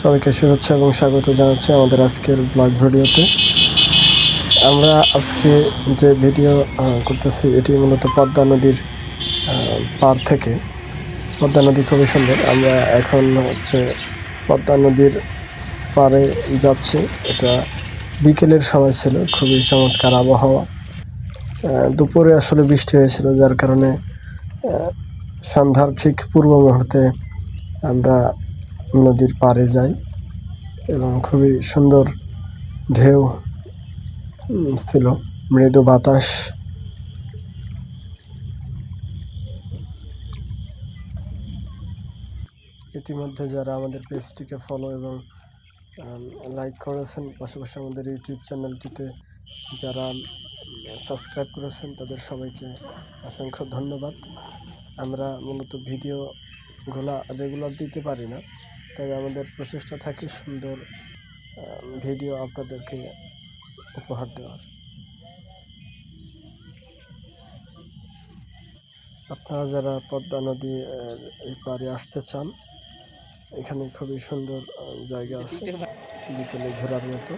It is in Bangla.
সবাইকে শুভেচ্ছা এবং স্বাগত জানাচ্ছি আমাদের আজকের ব্লগ ভিডিওতে। আমরা আজকে যে ভিডিও করতেছি, এটি মূলত পদ্মা নদীর পার থেকে। পদ্মা নদী খুবই সুন্দর। আমরা এখন হচ্ছে পদ্মা নদীর পারে যাচ্ছি। এটা বিকেলের সময় ছিল, খুবই চমৎকার আবহাওয়া। দুপুরে আসলে বৃষ্টি হয়েছিল, যার কারণে সন্ধ্যার ঠিক পূর্ব মুহূর্তে আমরা নদীর পাড়ে যাই এবং খুবই সুন্দর ঢেউ ছিল, মৃদু বাতাস। ইতিমধ্যে যারা আমাদের পেজটিকে ফলো এবং লাইক করেছেন, পাশাপাশি আমাদের ইউটিউব চ্যানেলটিতে যারা সাবস্ক্রাইব করেছেন, তাদের সবাইকে অসংখ্য ধন্যবাদ। আমরা মূলত ভিডিওগুলা রেগুলার দিতে পারি না। তবে আমাদের প্রচেষ্টা থাকে সুন্দর ভিডিও আপনাদেরকে উপহার দেওয়ার। আপনারা যারা পদ্মা নদী এই পারে আসতে চান, এখানে খুবই সুন্দর জায়গা আছে। বিকেলে ঘোরার মতো।